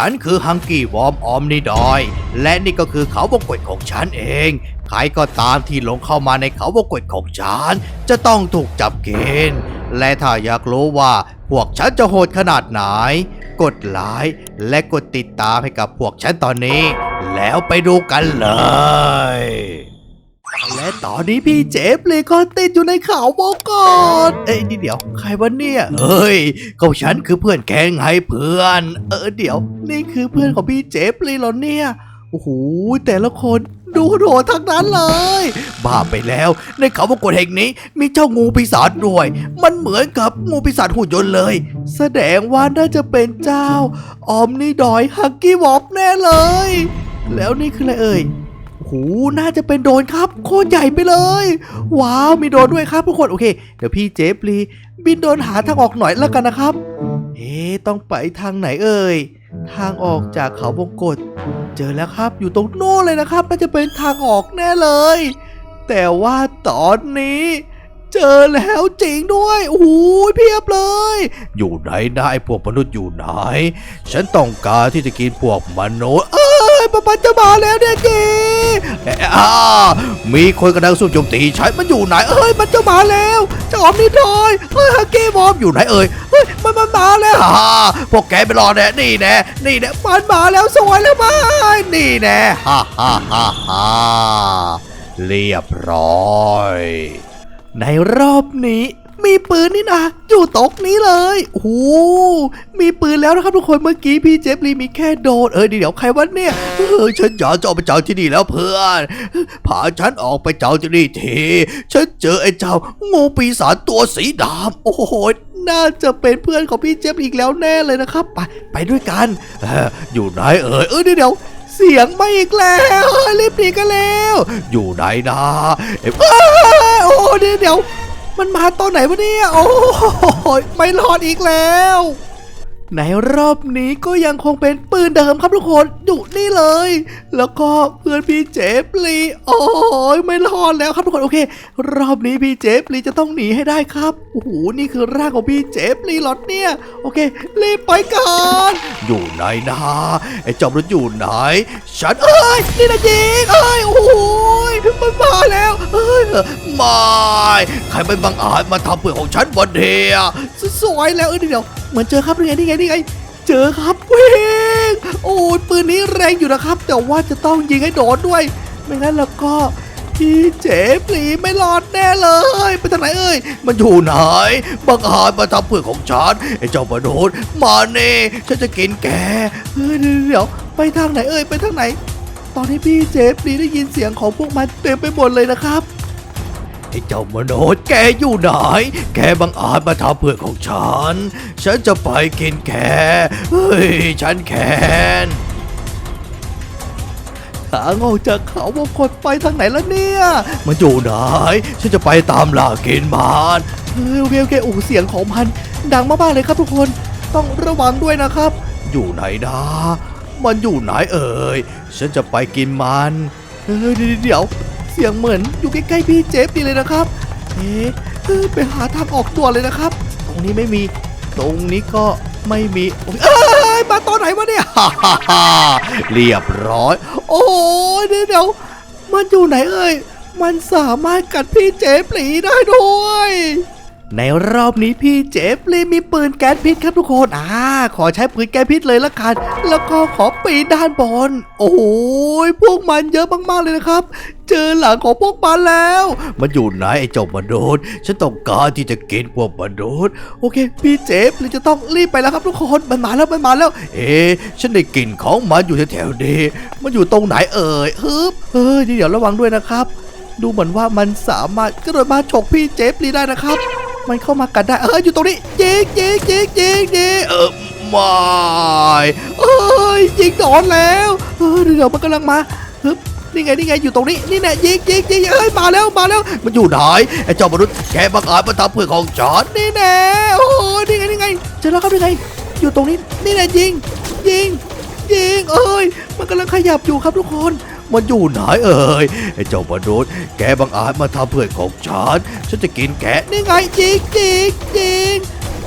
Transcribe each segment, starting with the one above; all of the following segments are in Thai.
ฉันคือฮังกี้วอมออมนิดอย และนี่ก็คือเขาวงกตของฉันเอง ใครก็ตามที่หลงเข้ามาในเขาวงกตของฉัน จะต้องถูกจับเกณฑ์และถ้าอยากรู้ว่าพวกฉันจะโหดขนาดไหน กดไลค์และกดติดตามให้กับพวกฉันตอนนี้ แล้วไปดูกันเลย และตอนนี้พี่เจฟเลยก็ติดอยู่ในเขาวงกตเอ้ยนี่เดี๋ยวใครวะเนี่ยเฮ้ยก็ฉันคือเพื่อนแกงไงเพื่อน เออเดี๋ยว นี่คือเพื่อนของพี่เจฟเลยเหรอเนี่ยโอ้โหแต่ละคนดูโหดทั้งนั้นเลย บ้าไปแล้ว ในเขาวงกตแห่งนี้ มีเจ้างูปีศาจด้วย มันเหมือนกับงูปีศาจหุ่นยนต์เลย แสดงว่าน่าจะเป็นเจ้าออมนี่ดอยฮักกี้วอปแน่เลย แล้วนี่คืออะไรเอ่ย หูน่าจะเป็นโดนครับโคตรใหญ่ไปเลย ว้าวมีโดนด้วยครับทุกคนโอเค เดี๋ยวพี่เจฟลีบินโดนหาทางออกหน่อยแล้วกันนะครับเอ๊ต้องไปทางไหนเอ่ยทางออกจากเขาวงกฎเจอแล้วครับอยู่ตรงโน้นเลยนะครับน่าจะเป็นทางออกแน่เลย แต่ว่าตอนนี้ เจอแล้วจริงด้วยโอ้โหเพียบเลย อยู่ไหนไอ้พวกมนุษย์อยู่ไหน ฉันต้องการที่จะกินพวกมนุษย์เอ้ยปะปันจะมาแล้วเนี่ยจีเอ้ยอ่ามีคนกำลังสู้โจมตีฉันมันอยู่ไหนเอ้ยมันจะมาแล้วเจะออมนิดหน่อยเฮ้ยฮักกี้บอมอยู่ไหนเอ่ยเฮ้ยมันมันมาแล้วฮ่าพวกแกไปรอแน่นี่แน่นี่แน่มันมาแล้วสวยแล้วมานี่แน่ฮ่าฮ่าฮ่าฮ่าเรียบร้อย ในรอบนี้ มีปืนนี่นะอยู่ตรงนี้เลยโอ้โหมีปืนแล้วนะครับทุกคนเมื่อกี้พี่เจฟลีมีแค่โดนเออเดี๋ยวใครวะเนี่ยเออฉันอยากจะออกไปจากที่นี่แล้วเพื่อนพาฉันออกไปจากที่นี่ทีฉันเจอไอ้เจ้างูปีศาจตัวสีดำโอ้โหน่าจะเป็นเพื่อนของพี่เจฟอีกแล้วแน่เลยนะครับ ไปไปด้วยกันอออยู่ไหนเอ่ยเออเดี๋ยว เสียงมาอีกแล้วรีบหนีกันแล้ว อยู่ไหนนะเอ้ยอ้าวโอ้เดี๋ยวเดี๋ยว มันมาตอนไหนวะเนี่ย โอ้ยไม่รอดอีกแล้ว ในรอบนี้ก็ยังคงเป็นปืนเดิมครับทุกคนอยู่นี่เลย แล้วก็เพื่อนพี่เจฟลีโอ้ยไม่รอดแล้วครับทุกคนโอเค รอบนี้พี่เจฟลีจะต้องหนีให้ได้ครับโอ้โหนี่คือร่างของพี่เจฟลีหลอดเนี่ย โอเค รีบไปกันอยู่ไหนนะไอ้จอมรถอยู่ไหนฉันเอ้ยนี่นะยิงเอ้ยโอ้โหมันมาแล้วเอ้ยไม่ใครไม่บังอาจมาทำเปลือกของฉันบนเดียสวยแล้วเออเดี๋ยว เหมือนเจอครับนี่ไงนี่ไงนี่ไงเจอครับเวงโอ้ยปืนนี้แรงอยู่นะครับ แต่ว่าจะต้องยิงให้โดนด้วย ไม่งั้นแล้วก็พี่เจฟรีไม่รอดแน่เลยไปทางไหนเอ้ย มันอยู่ไหนบังอาจมาทำเปลือของฉันไอ้เจ้ามนุษย์มาเน่ฉันจะกินแกเฮ้ยเดี๋ยวไปทางไหนเอ้ยไปทางไหน ตอนที่พี่เจฟรีได้ยินเสียงของพวกมันเต็มไปหมดเลยนะครับ ไอ้เจ้ามโนุษแกอยู่ไหน แกบังอาจมาทำเพื่อนของฉัน ฉันจะไปกินแกเฮ้ย ฉันแคนทางออกจากเขาวงกดไปทางไหนแล้วเนี่ย มันอยู่ไหน ฉันจะไปตามล่ากินมันเฮ้ยโอเคโอเคโอ้เสียงของมันดังมากๆเลยครับทุกคน ต้องระวังด้วยนะครับ อยู่ไหนนะมันอยู่ไหนเอ่ย ฉันจะไปกินมันเฮ้ยเดี๋ยว เสียงเหมือนอยู่ใกล้ๆพี่เจฟดีเลยนะครับ เอ๊ะไปหาทางออกตัวเลยนะครับ ตรงนี้ไม่มี ตรงนี้ก็ไม่มีโอ้ยเอ้ยมาตอนไหนวะเนี่ยฮ่าฮ่าเรียบร้อย โอ้ยเดี๋ยวเดี๋ยวมันอยู่ไหนเอ่ยมันสามารถกัดพี่เจฟหลีได้ด้วย ในรอบนี้พี่เจฟลีมีปืนแก๊สพิษครับทุกคนอ่าขอใช้ปืนแก๊สพิษเลยละกัน แล้วก็ขอปีนด้านบน โอ้โหพวกมันเยอะมากๆเลยนะครับ เจอหลังของพวกมันแล้ว มันอยู่ไหนไอ้เจ้ามนุษย์ฉันต้องการที่จะกินพวกมนุษย์โอเค พี่เจฟลีจะต้องรีบไปแล้วครับทุกคนมันมาแล้วมันมาแล้ว เอ๊ฉันได้กลิ่นของมันอยู่แถวๆนี้มันอยู่ตรงไหนเอ่ยฮึบเฮ้ยเดี๋ยวระวังด้วยนะครับ ดูเหมือนว่ามันสามารถกระโดดมาฉกพี่เจฟลีได้นะครับ มันเข้ามากัดได้ เอออยู่ตรงนี้ยิงยิงยิงยิงยิงเออไม่เอ้ยยิงโดนแล้วเออเดี๋ยวมันกำลังมาฮึบนี่ไงนี่ไงอยู่ตรงนี้นี่แน่ยิงยิงยิงเอ้ยมาแล้วมาแล้ว มันอยู่ไหนไอ้เจ้ามนุษย์แกบังอาจมาทำเพื่อของฉันนี่แน่โอ้ยนี่ไงนี่ไงเจอแล้วครับนี่ไงอยู่ตรงนี้นี่แน่ยิงยิงยิงเอ้ยมันกำลังขยับอยู่ครับทุกคน มันอยู่ไหนเอ่ยไอ้เจ้ามนุษย์แกบังอาจมาทำเพื่อนของฉัน ฉันจะกินแกะนี่ไงจิกจิกจิก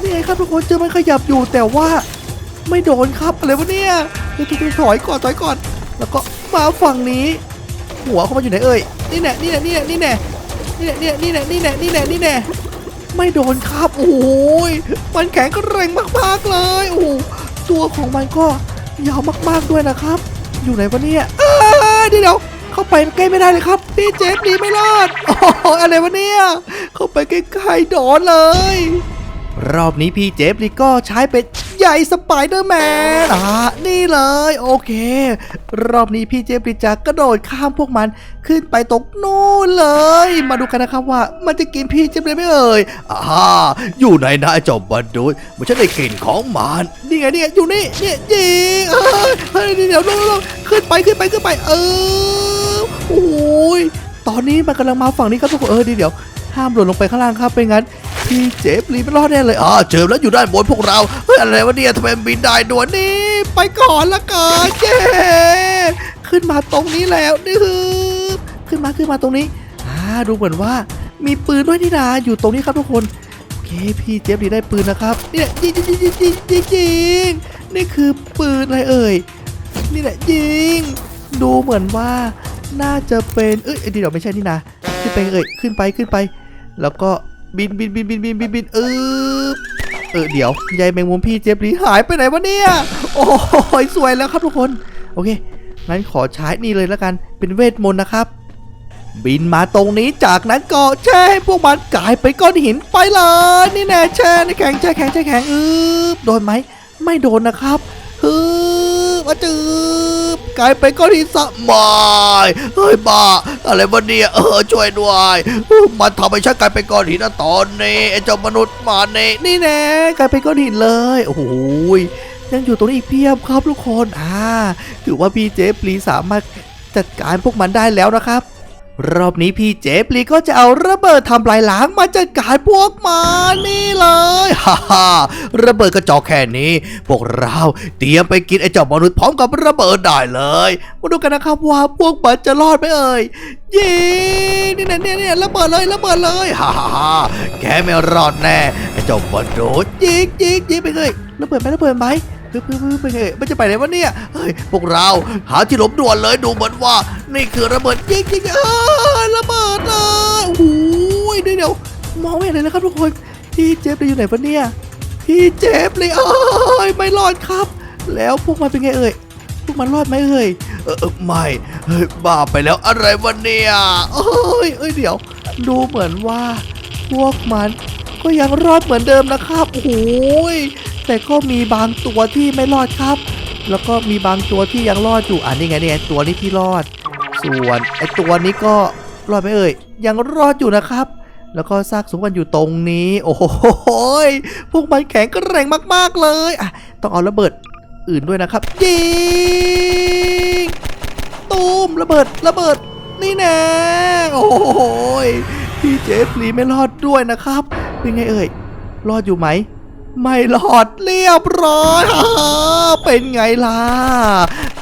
นี่ไงครับทุกคนเจอมันขยับอยู่แต่ว่า ไม่โดนครับอะไรวะเนี่ยเดี๋ยวถอยก่อนถอยก่อน แล้วก็มาฝั่งนี้ หัวเขามาอยู่ไหนเอ่ยนี่แน่นี่แน่นี่แน่นี่แน่นี่แน่นี่แน่นี่แน่นี่แน่นี่แน่ไม่โดนครับโอ้ยมันแข็งก็แรงมากๆเลยโอ้ตัวของมันก็ยาวมากๆด้วยนะครับ อยู่ไหนวะเนี่ยอ้ ยเดี๋ยวเข้าไปใกล้ไม่ได้เลยครับ พี่เจฟหนีไม่รอดโอ้โหอะไรวะเนี่ย เข้าไปใกล้ๆโดนเลย รอบนี้พี่เจฟลีก็ใช้เป็นใหญ่สไปเดอร์แมนอ่านี่เลยโอเค รอบนี้พี่เจฟลีจะกระโดดข้ามพวกมันขึ้นไปตรงโน้นเลย มาดูกันนะครับว่ามันจะกินพี่เจฟลีไม่เอ่ยอ่าอยู่ไหนนะไอ้เจ้าบันดูมันจะได้กลิ่นของมันนี่ไงนี่ไงอยู่นี่เนี่ยยิงเอ้ยเฮ้ยเดี๋ยวลงลงขึ้นไปขึ้นไปขึ้นไป เออโอ้ยตอนนี้มันกำลังมาฝั่งนี้ครับทุกคนเออเดี๋ยวห้ามหล่นลงไปข้างล่างครับเป็นงั้น พี่เจฟลีไม่รอดแน่เลยอ๋อเจอแล้วอยู่ด้านบนพวกเราเฮ้ยอะไรวะเนี่ยทำไมบินได้ด่วนนี่ไปก่อนละกันเย้ขึ้นมาตรงนี้แล้วนี่คือขึ้นมาขึ้นมาตรงนี้อ่าดูเหมือนว่ามีปืนด้วยนี่นาอยู่ตรงนี้ครับทุกคนโอเคพี่เจฟลีได้ปืนนะครับเนี่แหละยิงยิงยิงยิงยิงยิงนี่คือปืนอะไรเอ่ยนี่แหละยิงดูเหมือนว่าน่าจะเป็นเอ้ยเดี๋ยวไม่ใช่นี่นาขึ้นไปเอ่ยขึ้นไปขึ้นไป แล้วก็ บินบินบินบินบินบินบินเออเออเดี๋ยวยายแมงมุมพี่เจฟลีหายไปไหนวะเนี่ย โอ้ยสวยแล้วครับทุกคน โอเคงั้นขอใช้นี่เลยแล้วกันเป็นเวทมนต์นะครับ บินมาตรงนี้จากนั้นก็แช่ให้พวกมันกลายเป็นก้อนหินไปเลยนี่แน่แช่ในแข็งแช่แข็งแช่แข็งอืบโดนไหมไม่โดนนะครับฮึ บมาจืบกลายเป็นก้อนหินสะมายเฮ้ยบ้าอะไรวะเนี่ยเออช่วยด้วยมันทำให้ฉันกลายเป็นก้อนหินนะตอนนี้ไอ้เจ้ามนุษย์มาเน่นี่แน่กลายเป็นก้อนหินเลยโอ้โหยังอยู่ตรงนี้อีกเพียบครับทุกคนอ่าถือว่าพี่เจฟลีสามารถจัดการพวกมันได้แล้วนะครับ รอบนี้พี่เจฟลีก็จะเอาระเบิดทำลายล้างมาจัดการพวกมันนี่เลยฮ่าฮ่าระเบิดกระจอกแค่นี้ พวกเราเตรียมไปกินไอ้เจ้ามนุษย์พร้อมกับระเบิดได้เลย มาดูกันนะครับว่าพวกมันจะรอดไหมเอ่ยยิงนี่นะเนี่ยเนี่ยระเบิดเลยระเบิดเลยฮ่าฮ่าฮ่าแกไม่รอดแน่ไอ้เจ้ามนุษย์ยิงยิงยิงไปเลยระเบิดไหมระเบิดไหม เฮ้ยเฮ้ยเฮ้ยไปเลยมันจะไปไหนวะเนี่ยเฮ้ยพวกเราหาที่หลบด่วนเลยดูเหมือนว่า นี่คือระเบิดยิงยิงเออระเบิดเลยโอ้โหเดี๋ยวเดี๋ยวมองไม่เห็นเลยนะครับทุกคนพี่เจฟเลยอยู่ไหนวะเนี่ยพี่เจฟเลยเอ้ยไม่รอดครับ แล้วพวกมันเป็นไงเอ่ยพวกมันรอดไหมเอ่ยเออไม่เฮ้ยบ้าไปแล้วอะไรวะเนี่ยเอ้ยเอ้ยเดี๋ยว ดูเหมือนว่า พวกมันก็ยังรอดเหมือนเดิมนะครับโอ้ย แต่ก็มีบางตัวที่ไม่รอดครับ แล้วก็มีบางตัวที่ยังรอดอยู่อ่านี่ไงนี่ไงตัวนี้ที่รอด ส่วนไอตัวนี้ก็รอดไหมเอ่ยยังรอดอยู่นะครับ แล้วก็ซากสมบัติอยู่ตรงนี้ โอ้โหพวกมันแข็งก็แรงมากๆเลยอะต้องเอาระเบิดอื่นด้วยนะครับยิงตูมระเบิดระเบิดนี่แน่โอ้โหพี่เจฟลีไม่รอดด้วยนะครับ เป็นไงเอ่ยรอดอยู่ไหม ไม่หลอดเรียบร้อยเป็นไงล่ะ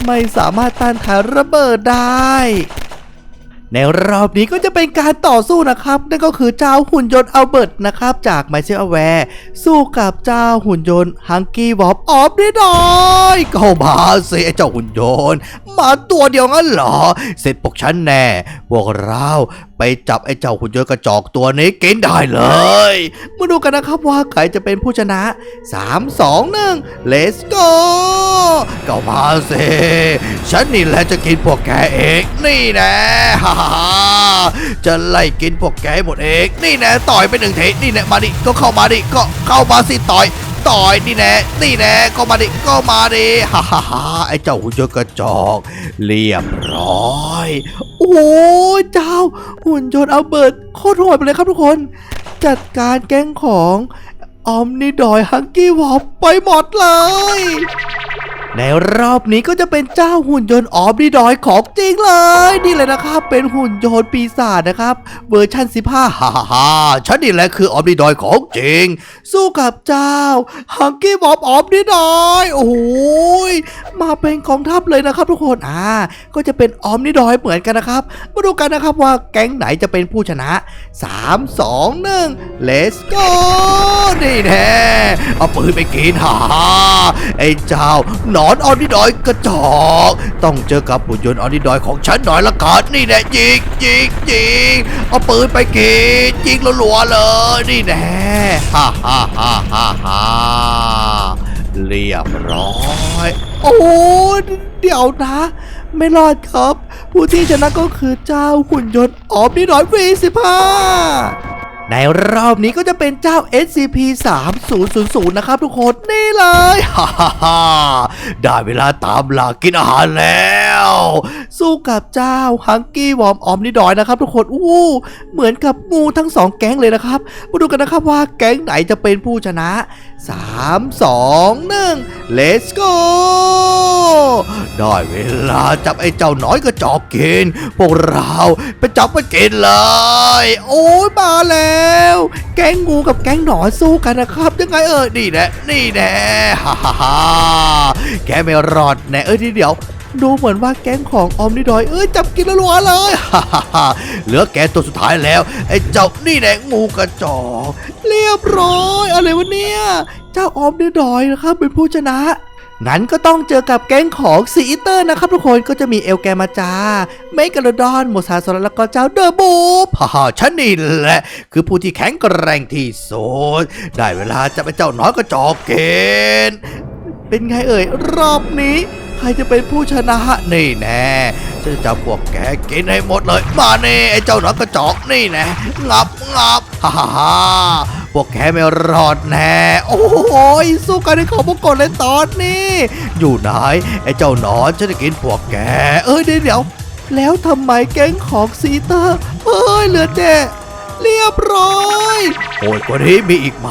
ไม่สามารถต้านทานระเบิดได้ ในรอบนี้ก็จะเป็นการต่อสู้นะครับ นั่นก็คือเจ้าหุ่นยนต์อัลเบิร์ตนะครับ จากไมเคิลแวร์สู้กับเจ้าหุ่นยนต์ฮังกี้วอปออฟได้ดอยเข้ามาสิไอเจ้าหุ่นยนต์มาตัวเดียวงั้นเหรอ เสร็จพวกฉันแน่ พวกเราไปจับไอ้เจ้าหุ่นยนต์กระจอกตัวนี้กินได้เลย มาดูกันนะครับว่าใครจะเป็นผู้ชนะ 3 2 1 let's go ก็มาสิฉันนี่แหละจะกินพวกแกเองนี่แน่ฮ่จะไล่กินพวกแกให้หมดเองนี่แน่ต่อยไปหนึ่งเทนี่แน่มาดิก็เข้ามาดิก็เข้ามาสิต่อยต่อยนี่แน่นี่แน่ก็มาดิก็มาดิฮ่าฮ่าฮ่าไอ้เจ้าหุ่นยนต์กระจอกเรียบร้อย โอ้เจ้าหุ่นยนต์อัลเบิร์ตโคตรโหดไปเลยครับทุกคน จัดการแก๊งของออมนิดอยฮังกี้วอปไปหมดเลย ในรอบนี้ก็จะเป็นเจ้าหุ่นยนต์ออฟดีดอยของจริงเลย นี่เลยนะครับ เป็นหุ่นยนต์ปีศาจนะครับ เวอร์ชัน15ฮ่าฮ่าฮ่าฉันนี่แหละคือออฟดีดอยของจริง สู้กับเจ้าฮังกี้บอบออฟดีดอยโอ้โหยมาเป็นกองทัพเลยนะครับทุกคนอ่าก็จะเป็นออมนิดอยเหมือนกันนะครับมาดูกันนะครับว่าแก๊งไหนจะเป็นผู้ชนะ 3 2 1 let's go นี่แน่เอาปืนไปกินฮ่าฮ่าไอ้เจ้าหนอนออมนิดอยกระจอกต้องเจอกับหุ่นยนต์ออมนิดอยของฉันหน่อยละกันนี่แน่ยิงยิงยิงเอาปืนไปกินยิงรัวๆเลยนี่แน่ฮ่าฮ่าฮ่าฮ่าฮ่าเรียบร้อยโอ้เดี๋ยวนะ ไม่รอดครับ ผู้ที่ชนะก็คือเจ้าหุ่นยนต์ออฟนิดอย V15 ในรอบนี้ก็จะเป็นเจ้า SCP 3000นะครับทุกคน นี่เลยฮ่าฮ่าฮ่าได้เวลาตามหลักกินอาหารแล้ว สู้กับเจ้าฮังกี้วอมออมนิดอยนะครับ ทุกคนอู้เหมือนกับงูทั้งสองแก๊งเลยนะครับมาดูกันนะครับว่าแก๊งไหนจะเป็นผู้ชนะ 3 2 1 let's go ได้เวลาจับไอ้เจ้าน้อยกระจอกกิน พวกเราไปจับไปกินเลย โอ้ยมาแล้ว แก๊งงูกับแก๊งหนอนสู้กันนะครับ ยังไงเออนี่แน่นี่แน่ฮ่าฮ่าฮ่าแกไม่รอดแน่เออทีเดียว ดูเหมือนว่าแก๊งของออมนิดอยเอ้ยจับกินล้วรัวเลยฮ่าฮ่าเหลือแกตัวสุดท้ายแล้วไอ้เจ้านี่แหละงูกระจอกเรียบร้อยอะไรวะเนี่ยเจ้าออมนิดอยนะครับเป็นผู้ชนะงั้นก็ต้องเจอกับแก๊งของซีอิเตอร์นะครับทุกคนก็จะมีเอลแกมาจาเมกาโลดอนโมซาโซลแล้วก็เจ้าเดอะบูฟฮ่าฮ่าฉันนี่แหละ คือผู้ที่แข็งแกร่งที่สุดได้เวลาจะไปเจ้าน้อยกระจอกเกณฑ์เป็นไงเอ่ย รอบนี้ ใครจะเป็นผู้ชนะนี่แน่ฉันจะจับพวกแกกินให้หมดเลย มาเน่ไอ้เจ้าหนอนกระจอกนี่แน่งับงับฮ่าฮ่าพวกแกไม่รอดแน่ โอ้โหสู้กันในของพวกกดเลยตอนนี้ อยู่ไหนไอ้เจ้าหนอนฉันจะกินพวกแก เอ้ยเดี๋ยวแล้วทำไมแก๊งของซีเตอร์เอ้ยเหลือเจเรียบร้อยโหดกว่านี้มีอีกไหม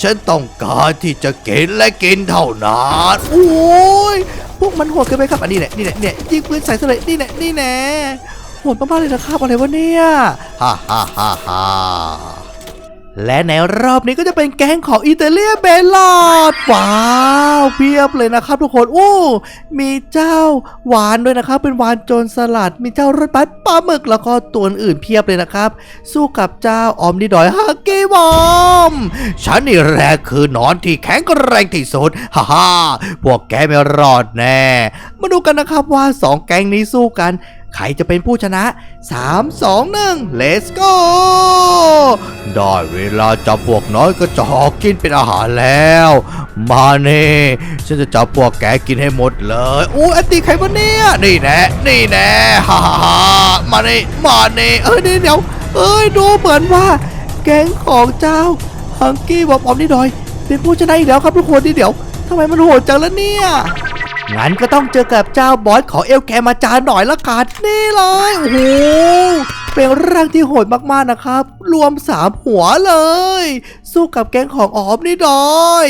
ฉันต้องการที่จะกินและกินเท่านั้น โอ้ย วกมันโหดเกินไปครับอันนี้แหละนี่แหละเนี่ยยิงปืนใส่ซะเลยนี่แหละนี่แน่โหดมากๆเลยนะครับอะไรวะเนี่ยฮ่าฮ่าฮ่าฮ่า และในรอบนี้ก็จะเป็นแก๊งของอิตาเลียเบลลอดว้าวเพียบเลยนะครับทุกคนอู้มีเจ้าหวานด้วยนะครับ เป็นหวานโจรสลัด มีเจ้ารถบัสปลาหมึกแล้วก็ตัวอื่นเพียบเลยนะครับ สู้กับเจ้าอมดิดอยฮักกี้บอมฉันนี่แหละคือนอนที่แข็งแกร่งที่สุดฮ่าฮ่าพวกแกไม่รอดแน่ มาดูกันนะครับว่าสองแก๊งนี้สู้กัน ใครจะเป็นผู้ชนะ 3 2 1 let's go ได้เวลาจับพวกน้อยก็จอกกินเป็นอาหารแล้ว มาเน่ฉันจะจับพวกแกกินให้หมดเลยอู้แอนตีใครวะเนี่ย นี่แน่นี่แน่ฮ่าฮ่าฮ่ามาเน่มาเน่เอ้ยเดี๋ยวเดี๋ยวเอ้ยดูเหมือนว่า แก๊งของเจ้าฮังกี้บอบอมนี่ดอย เป็นผู้ชนะอีกแล้วครับทุกคนนี่เดี๋ยวทำไมมันโหดจังแล้วเนี่ย งั้นก็ต้องเจอกับเจ้าบอสของเอลแกมาจานหน่อยละกันนี่เลยโอ้โห เป็นร่างที่โหดมากๆนะครับ รวมสามหัวเลย สู้กับแก๊งของออมนี่ดอย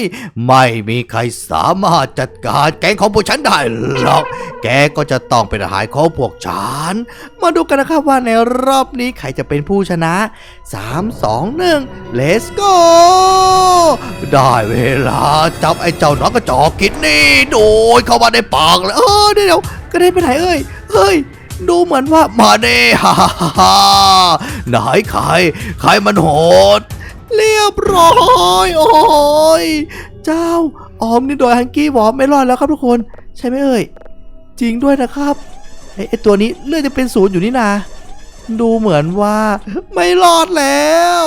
ไม่มีใครสามารถจัดการแก๊งของพวกฉันได้หรอก แกก็จะต้องเป็นอาหารของพวกฉัน มาดูกันนะครับว่าในรอบนี้ใครจะเป็นผู้ชนะ3 2 1 let's go ได้เวลาจับไอ้เจ้าน้องกระจอกกินนี่ โดยเข้ามาในปากเลยเออเดี๋ยวกระเด็นไปไหนเอ้ยเฮ้ย ดูเหมือนว่ามาเน่ฮ่าฮ่าฮ่าฮ่าไหนใครใครมันโหด เรียบร้อยโอ้ยเจ้าออมนี่โดยฮังกี้วอมไม่รอดแล้วครับทุกคน ใช่ไหมเอ่ย จริงด้วยนะครับไอ้ไอตัวนี้เลือดจะเป็นศูนย์อยู่นี่นาดูเหมือนว่าไม่รอดแล้ว